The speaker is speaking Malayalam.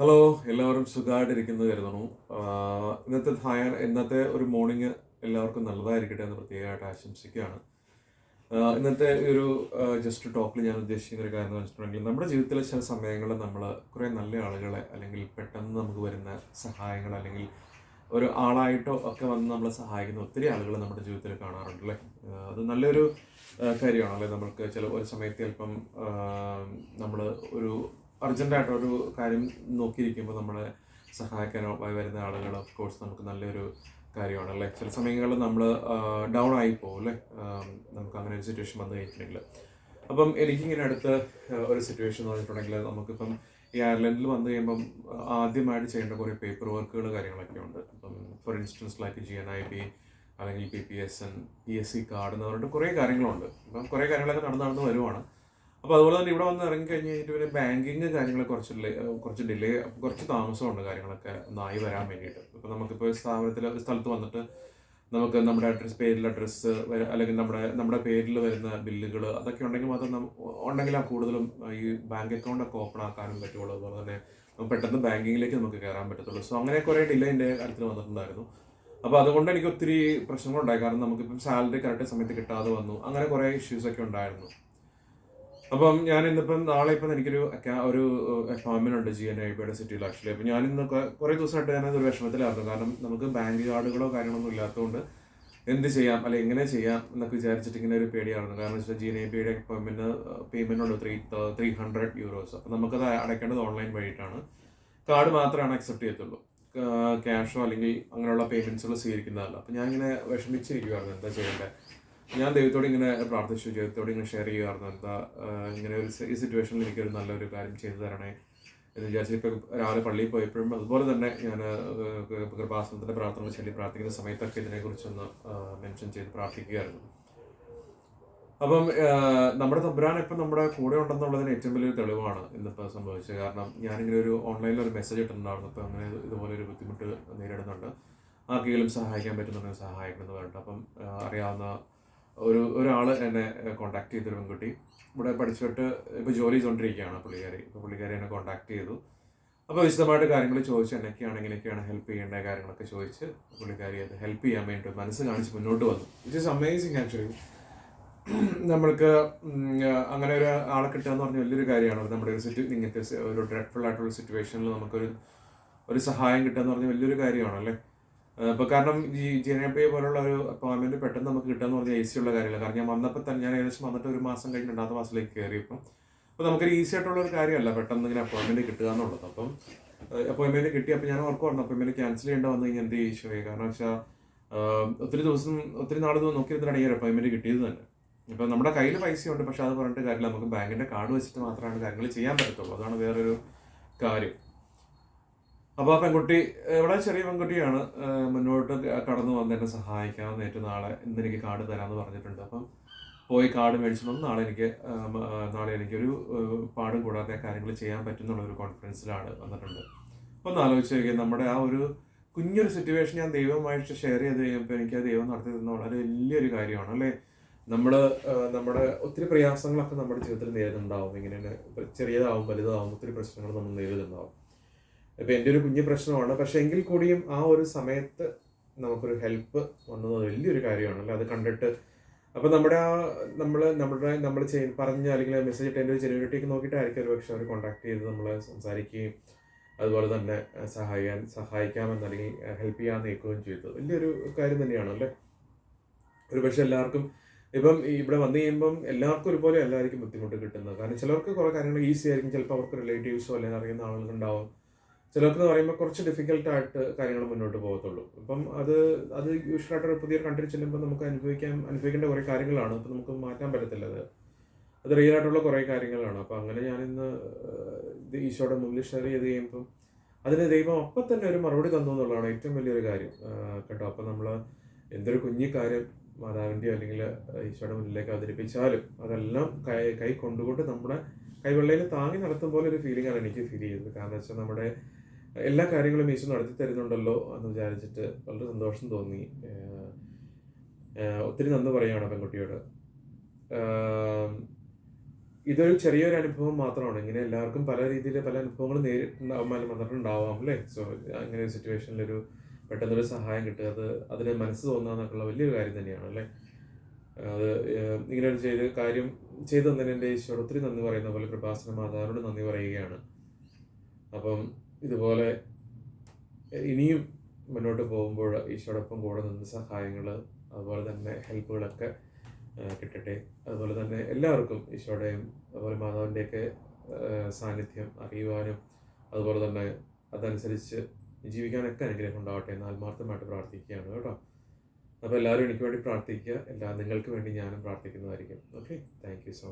ഹലോ എല്ലാവരും സുഖമായിട്ടിരിക്കുന്നു കരുതണു ഇന്നത്തെ ധായ ഇന്നത്തെ ഒരു മോർണിംഗ് എല്ലാവർക്കും നല്ലതായിരിക്കട്ടെ എന്ന് പ്രത്യേകമായിട്ട് ആശംസിക്കുകയാണ്. ഇന്നത്തെ ഒരു ജസ്റ്റ് ടോക്കിൽ ഞാൻ ഉദ്ദേശിക്കുന്ന ഒരു കാര്യം എന്ന് വെച്ചിട്ടുണ്ടെങ്കിൽ നമ്മുടെ ജീവിതത്തിലെ ചില സമയങ്ങളിൽ നമ്മൾ കുറേ നല്ല ആളുകളെ അല്ലെങ്കിൽ പെട്ടെന്ന് നമുക്ക് വരുന്ന സഹായങ്ങൾ അല്ലെങ്കിൽ ഒരു ആളായിട്ടോ ഒക്കെ വന്ന് നമ്മളെ സഹായിക്കുന്ന ഒത്തിരി ആളുകൾ നമ്മുടെ ജീവിതത്തിൽ കാണാറുണ്ട് അല്ലേ? അത് നല്ലൊരു കാര്യമാണ്. കാര്യമാണല്ലേ നമ്മൾക്ക് ചില ഒരു സമയത്ത് ചിലപ്പം നമ്മൾ ഒരു അർജന്റായിട്ട് ഒരു കാര്യം നോക്കിയിരിക്കുമ്പോൾ നമ്മളെ സഹായിക്കാനോ വരുന്ന ആളുകൾ ഓഫ് കോഴ്സ് നമുക്ക് നല്ലൊരു കാര്യമാണ് അല്ലേ? ചില സമയങ്ങളിൽ നമ്മൾ ഡൗൺ ആയി പോകും അല്ലേ? നമുക്ക് അങ്ങനെ ഒരു സിറ്റുവേഷൻ വന്നു കഴിഞ്ഞിട്ടുണ്ടെങ്കിൽ. അപ്പം എനിക്കിങ്ങനെ അടുത്ത് ഒരു സിറ്റുവേഷൻ എന്ന് പറഞ്ഞിട്ടുണ്ടെങ്കിൽ നമുക്കിപ്പം ഈ അയർലൻഡിൽ വന്നു കഴിയുമ്പം ആദ്യമായിട്ട് ചെയ്യേണ്ട കുറേ പേപ്പർ വർക്കുകൾ കാര്യങ്ങളൊക്കെ ഉണ്ട്. ഇപ്പം for instance like G N I B അല്ലെങ്കിൽ P P S N P S C card എന്ന് പറഞ്ഞിട്ട് കുറേ കാര്യങ്ങളുണ്ട്. അപ്പം കുറേ കാര്യങ്ങളൊക്കെ നടന്നു നടന്ന് വരുവാണ്. അപ്പോൾ അതുപോലെ തന്നെ ഇവിടെ വന്ന് ഇറങ്ങി കഴിഞ്ഞ് കഴിഞ്ഞിട്ട് പിന്നെ ബാങ്കിങ് കാര്യങ്ങളെ കുറച്ച് കുറച്ച് ഡിലേ കുറച്ച് താമസമുണ്ട് കാര്യങ്ങളൊക്കെ ഒന്നായി വരാൻ വേണ്ടിയിട്ട്. ഇപ്പോൾ നമുക്കിപ്പോൾ സ്ഥാപനത്തിൽ ഒരു സ്ഥലത്ത് വന്നിട്ട് നമുക്ക് നമ്മുടെ അഡ്രസ് പേരിൽ അഡ്രസ്സ് അല്ലെങ്കിൽ നമ്മുടെ നമ്മുടെ പേരിൽ വരുന്ന ബില്ലുകൾ അതൊക്കെ ഉണ്ടെങ്കിൽ മാത്രം ഉണ്ടെങ്കിൽ ആ കൂടുതലും ഈ ബാങ്ക് അക്കൗണ്ട് ഒക്കെ ഓപ്പൺ ആക്കാനും പറ്റുള്ളൂ. അതുപോലെ തന്നെ പെട്ടെന്ന് ബാങ്കിങ്ങിലേക്ക് നമുക്ക് കയറാൻ പറ്റത്തുള്ളൂ. സോ അങ്ങനെ കുറേ ഡിലേ എന്റെ കാര്യത്തിൽ വന്നിട്ടുണ്ടായിരുന്നു. അപ്പോൾ അതുകൊണ്ട് എനിക്ക് ഒത്തിരി പ്രശ്നങ്ങളുണ്ടായി. കാരണം നമുക്കിപ്പം സാലറി കറക്റ്റ് സമയത്ത് കിട്ടാതെ വന്നു. അങ്ങനെ കുറേ ഇഷ്യൂസ് ഒക്കെ ഉണ്ടായിരുന്നു. അപ്പം ഞാൻ ഇന്നിപ്പം നാളെ ഇപ്പം എനിക്കൊരു ഒരു അപ്പോയിൻമെന്റ് ഉണ്ട് ജി എൻ ഐ ബിയുടെ സിറ്റിയിൽ ആക്ച്വലി. അപ്പം ഞാൻ ഇന്ന് കുറേ ദിവസമായിട്ട് ഞാനത് ഒരു വിഷമത്തിലായിരുന്നു. കാരണം നമുക്ക് ബാങ്ക് കാർഡുകളോ കാര്യങ്ങളൊന്നും ഇല്ലാത്തതുകൊണ്ട് എന്ത് ചെയ്യാം അല്ലെ എങ്ങനെ ചെയ്യാം എന്നൊക്കെ വിചാരിച്ചിട്ട് ഇങ്ങനെ ഒരു പേടിയായിരുന്നു. കാരണം വെച്ചാൽ ജി എൻ ഐ ബിയുടെ അപ്പോയിൻമെന്റ് പേയ്മെന്റ് ഉണ്ട് ത്രീ ത്രീ ഹൺഡ്രഡ് യൂറോസ്. അപ്പം നമുക്കത് അടയ്ക്കേണ്ടത് ഓൺലൈൻ വഴിയിട്ടാണ്. കാർഡ് മാത്രമാണ് അക്സെപ്റ്റ് ചെയ്യത്തുള്ളൂ. ക്യാഷോ അല്ലെങ്കിൽ അങ്ങനെയുള്ള പേയ്മെന്റ്സുകൾ സ്വീകരിക്കുന്നതല്ല. അപ്പം ഞാൻ ഇങ്ങനെ വിഷമിച്ചിരിക്കുവായിരുന്നു. എന്താ ചെയ്യേണ്ടത് ഞാൻ ദൈവത്തോട് ഇങ്ങനെ പ്രാർത്ഥിച്ചു ദൈവത്തോട് ഇങ്ങനെ ഷെയർ ചെയ്യുമായിരുന്നു എന്താ ഇങ്ങനെ ഒരു ഈ സിറ്റുവേഷനിൽ എനിക്കൊരു നല്ലൊരു കാര്യം ചെയ്തു തരണേ എന്ന് വിചാരിച്ചു ഇപ്പം രാവിലെ പള്ളിയിൽ പോയപ്പോഴും അതുപോലെ തന്നെ ഞാൻ കൃപാസനത്തിന്റെ പ്രാർത്ഥന ചൊല്ലി പ്രാർത്ഥിക്കുന്ന സമയത്തൊക്കെ ഇതിനെക്കുറിച്ചൊന്ന് മെൻഷൻ ചെയ്ത് പ്രാർത്ഥിക്കുകയായിരുന്നു. അപ്പം നമ്മുടെ തമ്പുരാൻ ഇപ്പം നമ്മുടെ കൂടെ ഉണ്ടെന്നുള്ളതിന് ഏറ്റവും വലിയൊരു തെളിവാണ് ഇന്നിപ്പോൾ സംഭവിച്ചത്. കാരണം ഞാനിങ്ങനെ ഒരു ഓൺലൈനിൽ ഒരു മെസ്സേജ് ഇട്ടിട്ടുണ്ടായിരുന്നു. അപ്പം അങ്ങനെ ഇതുപോലെ ഒരു ബുദ്ധിമുട്ട് നേരിടുന്നുണ്ട്. ആർക്കെങ്കിലും സഹായിക്കാൻ പറ്റുന്നുണ്ടെങ്കിൽ സഹായിക്കണമെന്ന് പറഞ്ഞിട്ട്. അപ്പം അറിയാവുന്ന ഒരു ഒരാൾ എന്നെ കോണ്ടാക്ട് ചെയ്തൊരു പെൺകുട്ടി. ഇവിടെ പഠിച്ചിട്ട് ഇപ്പോൾ ജോലി ചെയ്തുകൊണ്ടിരിക്കുകയാണ് പുള്ളിക്കാരി. ഇപ്പോൾ പുള്ളിക്കാരി എന്നെ കോണ്ടാക്ട് ചെയ്തു. അപ്പോൾ വിശദമായിട്ട് കാര്യങ്ങൾ ചോദിച്ച് എന്നൊക്കെയാണ് എങ്ങനെയൊക്കെയാണ് ഹെൽപ്പ് ചെയ്യേണ്ട കാര്യങ്ങളൊക്കെ ചോദിച്ച് പുള്ളിക്കാരി അത് ഹെൽപ്പ് ചെയ്യാൻ വേണ്ടി മനസ്സ് കാണിച്ച് മുന്നോട്ട് വന്നു. ഇറ്റ് ഈസ് അമേസിങ് ആക്ച്വലി നമ്മൾക്ക് അങ്ങനെ ഒരു ആളെ കിട്ടുക എന്ന് പറഞ്ഞ വലിയൊരു കാര്യമാണ്. നമ്മുടെ ഒരു സിറ്റു ഇങ്ങനത്തെ ഒരു ഡ്രെഡ്ഫുൾ ആയിട്ടുള്ള സിറ്റുവേഷനിൽ നമുക്കൊരു ഒരു സഹായം കിട്ടുക എന്ന് പറഞ്ഞാൽ വലിയൊരു കാര്യമാണ് അല്ലേ? ഇപ്പോൾ കാരണം ഈ ജനപേ പോലുള്ള ഒരു അപ്പോയിൻമെന്റ് പെട്ടെന്ന് നമുക്ക് കിട്ടുക എന്ന് പറഞ്ഞാൽ ഈസി ഉള്ള കാര്യമില്ല. കാരണം ഞാൻ വന്നപ്പോൾ തന്നെ ഞാൻ ഏകദേശം വന്നിട്ട് ഒരു മാസം കഴിഞ്ഞ് രണ്ടാമത്തെ മാസത്തിലേക്ക് കയറിയപ്പം അപ്പോൾ നമുക്കൊരു ഈസി ആയിട്ടുള്ള ഒരു കാര്യമല്ല പെട്ടെന്ന് ഇങ്ങനെ അപ്പോയിൻമെന്റ് കിട്ടുക എന്നുള്ളത്. അപ്പം അപ്പോയിൻമെന്റ് കിട്ടി. അപ്പോൾ ഞാൻ ഓർക്ക് പറഞ്ഞു അപ്പോയിൻമെന്റ് ക്യാൻസൽ ചെയ്യേണ്ട വന്നു കഴിഞ്ഞാൽ എന്ത് ഈശോയെ? കാരണം വെച്ചാൽ ഒത്തിരി ദിവസം ഒത്തിരി നാൾ നോക്കിയിരുന്നിട്ടാണ് ഈ ഒരു അപ്പോയിൻമെന്റ് കിട്ടിയത് തന്നെ. ഇപ്പം നമ്മുടെ കയ്യിൽ പൈസയുണ്ട്. പക്ഷെ അത് പറഞ്ഞിട്ട് കാര്യമില്ല. നമുക്ക് ബാങ്കിന്റെ കാർഡ് വെച്ചിട്ട് മാത്രമാണ് കാര്യങ്ങൾ ചെയ്യാൻ പറ്റത്തുള്ളൂ. അതാണ് വേറൊരു കാര്യം. അപ്പോൾ ആ പെൺകുട്ടി ഇവിടെ ചെറിയ പെൺകുട്ടിയാണ് മുന്നോട്ട് കടന്നു വന്ന് എന്നെ സഹായിക്കാമെന്ന് ഏറ്റവും നാളെ ഇന്ന് എനിക്ക് കാർഡ് തരാമെന്ന് പറഞ്ഞിട്ടുണ്ട്. അപ്പം പോയി കാർഡ് വന്ന് നാളെ എനിക്ക് നാളെ എനിക്കൊരു പാടും കൂടാതെ കാര്യങ്ങൾ ചെയ്യാൻ പറ്റുന്നുള്ള ഒരു കോൺഫിഡൻസിലാണ് വന്നിട്ടുണ്ട്. അപ്പം ഒന്ന് ആലോചിച്ച് നോക്കിയാൽ നമ്മുടെ ആ ഒരു കുഞ്ഞൊരു സിറ്റുവേഷൻ ഞാൻ ദൈവമായിട്ട് ഷെയർ ചെയ്ത് കഴിയുമ്പോൾ എനിക്ക് ആ ദൈവം നടത്തി തന്ന വളരെ വലിയൊരു കാര്യമാണ് അല്ലേ? നമ്മൾ നമ്മുടെ ഒത്തിരി പ്രയാസങ്ങളൊക്കെ നമ്മുടെ ജീവിതത്തിൽ നേരിടുന്നുണ്ടാവും. ഇങ്ങനെ ചെറിയതാവും വലുതാവും ഒത്തിരി പ്രശ്നങ്ങൾ നമ്മൾ നേരിടുന്നുണ്ടാവും. ഇപ്പം എന്റെ ഒരു കുഞ്ഞു പ്രശ്നമാണ്. പക്ഷെ എങ്കിൽ കൂടിയും ആ ഒരു സമയത്ത് നമുക്കൊരു ഹെൽപ്പ് വന്നത് വലിയൊരു കാര്യമാണ് അല്ലേ അത് കണ്ടിട്ട് അപ്പം നമ്മുടെ ആ നമ്മൾ നമ്മുടെ നമ്മൾ ചെയ് പറഞ്ഞ അല്ലെങ്കിൽ മെസ്സേജ് ഇട്ട് എന്റെ ഒരു ജെനുവിനിറ്റിക്ക് നോക്കിയിട്ടായിരിക്കും ഒരു പക്ഷേ അവർ കോൺടാക്ട് ചെയ്ത് നമ്മളെ സംസാരിക്കുകയും അതുപോലെ തന്നെ സഹായിക്കാൻ സഹായിക്കാമെന്ന് അല്ലെങ്കിൽ ഹെൽപ്പ് ചെയ്യാൻ നീക്കുകയും ചെയ്തത് വലിയൊരു കാര്യം തന്നെയാണ് അല്ലേ? ഒരു പക്ഷേ എല്ലാവർക്കും ഇപ്പം ഇവിടെ വന്നു കഴിയുമ്പം എല്ലാവർക്കും ഒരുപോലെ എല്ലാവർക്കും ബുദ്ധിമുട്ട് കിട്ടുന്നത്. കാരണം ചിലർക്ക് കുറേ കാര്യങ്ങൾ ഈസി ആയിരിക്കും. ചിലപ്പോൾ അവർക്ക് റിലേറ്റീവ്സോ അല്ലെങ്കിൽ അറിയുന്ന ആളുകളുണ്ടാവും. ചിലർക്ക് പറയുമ്പോൾ കുറച്ച് ഡിഫിക്കൽട്ടായിട്ട് കാര്യങ്ങൾ മുന്നോട്ട് പോകത്തുള്ളൂ. അപ്പം അത് അത് യൂഷ്വലായിട്ട് ഒരു പുതിയൊരു കൺട്രി ചെല്ലുമ്പോൾ നമുക്ക് അനുഭവിക്കാൻ അനുഭവിക്കേണ്ട കുറേ കാര്യങ്ങളാണ്. അപ്പം നമുക്ക് മാറ്റാൻ പറ്റത്തില്ല അത്. അത് റിയൽ ആയിട്ടുള്ള കുറേ കാര്യങ്ങളാണ്. അപ്പം അങ്ങനെ ഞാനിന്ന് ഇത് ഈശോയുടെ മുമ്പിൽ ഷെയർ ചെയ്ത് കഴിയുമ്പം അതിന് ദൈവം അപ്പം തന്നെ ഒരു മറുപടി തന്നു എന്നുള്ളതാണ് ഏറ്റവും വലിയൊരു കാര്യം. കേട്ടോ അപ്പം നമ്മൾ എന്തൊരു കുഞ്ഞി കാര്യം മാതാവിന്റെയോ അല്ലെങ്കിൽ ഈശോയുടെ മുന്നിലേക്ക് അവതരിപ്പിച്ചാലും അതെല്ലാം കൈ കൈ കൊണ്ടുകൊണ്ട് നമ്മുടെ കൈവെള്ളയിൽ താങ്ങി നടത്തും പോലെ ഒരു ഫീലിംഗ് ആണ് എനിക്ക് ഫീൽ ചെയ്തത്. കാരണം വെച്ചാൽ നമ്മുടെ എല്ലാ കാര്യങ്ങളും ഈശോ നടത്തി തരുന്നുണ്ടല്ലോ എന്ന് വിചാരിച്ചിട്ട് വളരെ സന്തോഷം തോന്നി. ഒത്തിരി നന്ദി പറയുകയാണ് പെൺകുട്ടിയോട്. ഇതൊരു ചെറിയൊരു അനുഭവം മാത്രമാണ്. ഇങ്ങനെ എല്ലാവർക്കും പല രീതിയിൽ പല അനുഭവങ്ങൾ നേരിട്ടുണ്ടാവാൻ വന്നിട്ടുണ്ടാവാം അല്ലേ? സോ അങ്ങനെ ഒരു സിറ്റുവേഷനിലൊരു പെട്ടെന്നൊരു സഹായം കിട്ടുക അത് അതിന് മനസ്സ് തോന്നുക വലിയൊരു കാര്യം തന്നെയാണ് അല്ലേ? അത് ഇങ്ങനെ ഒരു ചെയ്ത് കാര്യം ചെയ്തു തന്നതിന് എന്റെ ഈശോട് ഒത്തിരി നന്ദി പറയുന്ന പോലെ കൃപാസന മാതാവിനോട് നന്ദി പറയുകയാണ്. അപ്പം ഇതുപോലെ ഇനിയും മുന്നോട്ട് പോകുമ്പോൾ ഈശോടൊപ്പം കൂടെ നിന്ന് സഹായങ്ങൾ അതുപോലെ തന്നെ ഹെൽപ്പുകളൊക്കെ കിട്ടട്ടെ. അതുപോലെ തന്നെ എല്ലാവർക്കും ഈശോയുടെയും അതുപോലെ മാതാവിന്റെയൊക്കെ സാന്നിധ്യം അറിയുവാനും അതുപോലെ തന്നെ അതനുസരിച്ച് ജീവിക്കാനൊക്കെ അനുഗ്രഹം ഉണ്ടാവട്ടെ എന്ന് ആത്മാർത്ഥമായിട്ട് പ്രാർത്ഥിക്കുകയാണ് കേട്ടോ. അപ്പോൾ എല്ലാവരും എനിക്ക് വേണ്ടി പ്രാർത്ഥിക്കുക. എല്ലാ നിങ്ങൾക്ക് വേണ്ടി ഞാനും പ്രാർത്ഥിക്കുന്നതായിരിക്കും. ഓക്കെ? Thank you so